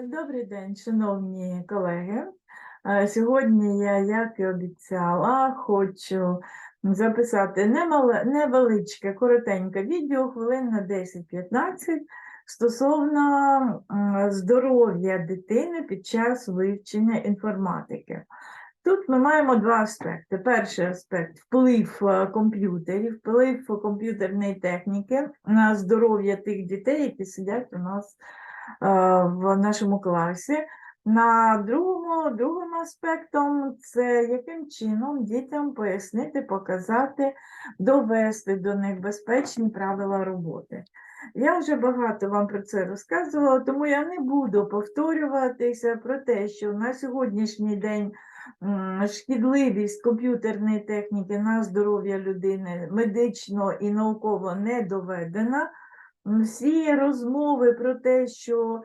Добрий день, шановні колеги. Е, Сьогодні я, як і обіцяла, хочу записати невеличке, коротеньке відео, хвилин на 10-15, стосовно здоров'я дитини під час вивчення інформатики. Тут ми маємо два аспекти. Перший аспект вплив е, комп'ютерів, вплив комп'ютерної техніки на здоров'я тих дітей, які сидять у нас в нашому класі. На другому, другим аспектом це яким чином дітям пояснити, показати, довести до них безпечні правила роботи. Я вже багато вам про це розказувала, тому я не буду повторюватися про те, що на сьогоднішній день шкідливість комп'ютерної техніки на здоров'я людини медично і науково не доведена. Всі розмови про те, що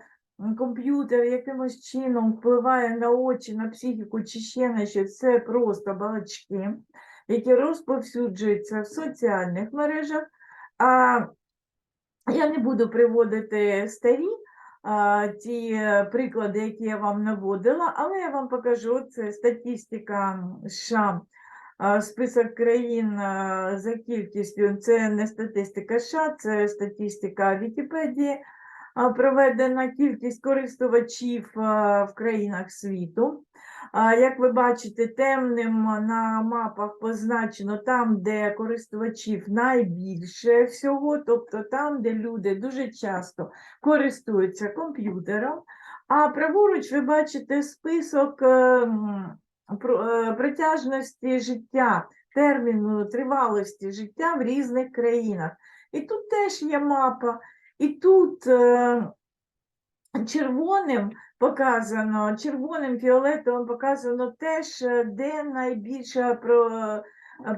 комп'ютер якимось чином впливає на очі, на психіку чи ще на щось, це просто балачки, які розповсюджуються в соціальних мережах. А я не буду приводити старі а, ті е, приклади, які я вам наводила, але я вам покажу це статистика США, список країн за кількістю. Це не статистика США, це статистика Вікіпедії. Проведена кількість користувачів в країнах світу. Як ви бачите, темним на мапах позначено там, де користувачів найбільше всього, тобто там, де люди дуже часто користуються комп'ютером. А праворуч ви бачите список е, м, про- е, протяжності життя, терміну тривалості життя в різних країнах. І тут теж є мапа, і тут е, червоним показано, червоним фіолетовим показано теж, е, де найбільша про, е,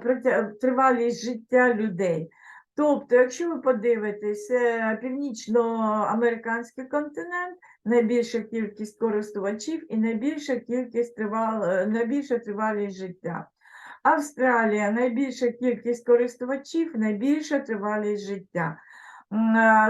протя- тривалість життя людей. Тобто, якщо ви подивитесь, е, північноамериканський континент, найбільша кількість користувачів і найбільша кількість тривал, е, найбільша тривалість життя. Австралія найбільша кількість користувачів, найбільша тривалість життя.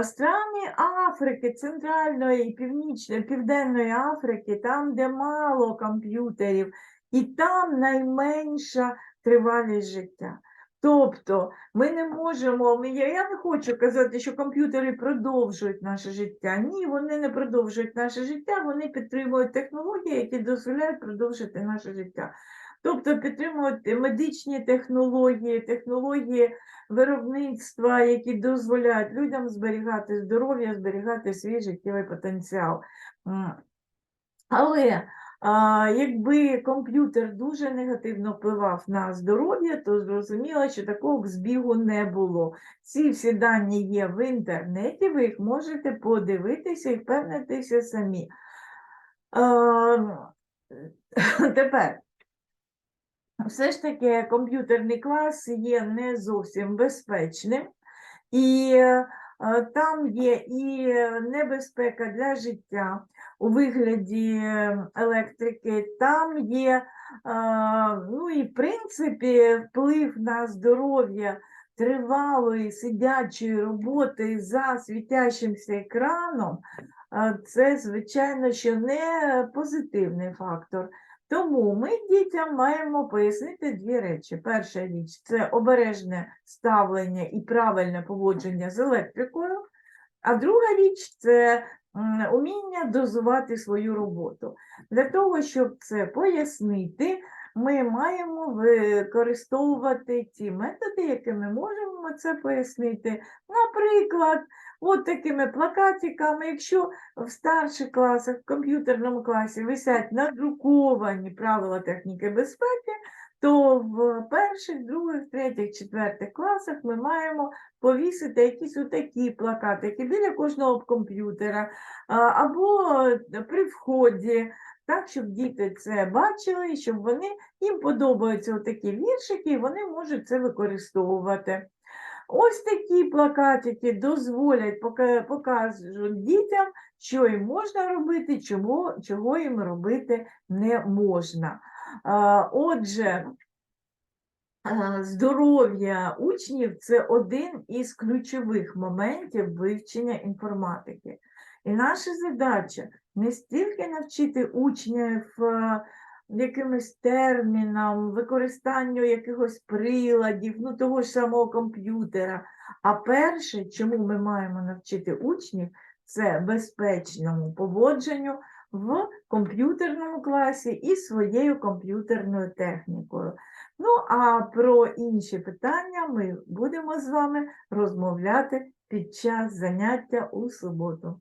Страни Африки, Центральної і Північної, Південної Африки, там, де мало комп'ютерів, і там найменша тривалість життя. Тобто ми не можемо, я не хочу казати, що комп'ютери продовжують наше життя. Ні, вони не продовжують наше життя, вони підтримують технології, які дозволяють продовжити наше життя. Тобто підтримують медичні технології, технології виробництва, які дозволяють людям зберігати здоров'я, зберігати свій життєвий потенціал. Але якби комп'ютер дуже негативно впливав на здоров'я, то зрозуміло, що такого збігу не було. Ці всі дані є в інтернеті, ви їх можете подивитися і впевнитися самі. Тепер. Все ж таки комп'ютерний клас є не зовсім безпечним, і там є і небезпека для життя у вигляді е, електрики, там є, е, ну і в принципі, вплив на здоров'я тривалої сидячої роботи за світящимся екраном, е, це, звичайно, що не позитивний фактор. Тому ми дітям маємо пояснити дві речі. Перша річ це обережне ставлення і правильне поводження з електрикою, а друга річ це уміння дозувати свою роботу. Для того, щоб це пояснити, ми маємо використовувати ті методи, якими можемо це пояснити. Наприклад, от такими плакатиками, якщо в старших класах, в комп'ютерному класі висять надруковані правила техніки безпеки, то в перших, других, третіх, четвертих класах ми маємо повісити якісь отакі плакатики біля кожного комп'ютера або при вході, так, щоб діти це бачили, і щоб вони їм подобаються такі віршики, і вони можуть це використовувати. Ось такі плакатики дозволять, покажуть дітям, що їм можна робити, чого, чого їм робити не можна. Отже, здоров'я учнів це один із ключових моментів вивчення інформатики. І наша задача не стільки навчити учнів е, якимось термінам, використанню якихось приладів, ну того ж самого комп'ютера. А перше, чому ми маємо навчити учнів, це безпечному поводженню в комп'ютерному класі і своєю комп'ютерною технікою. Ну, а про інші питання ми будемо з вами розмовляти під час заняття у суботу.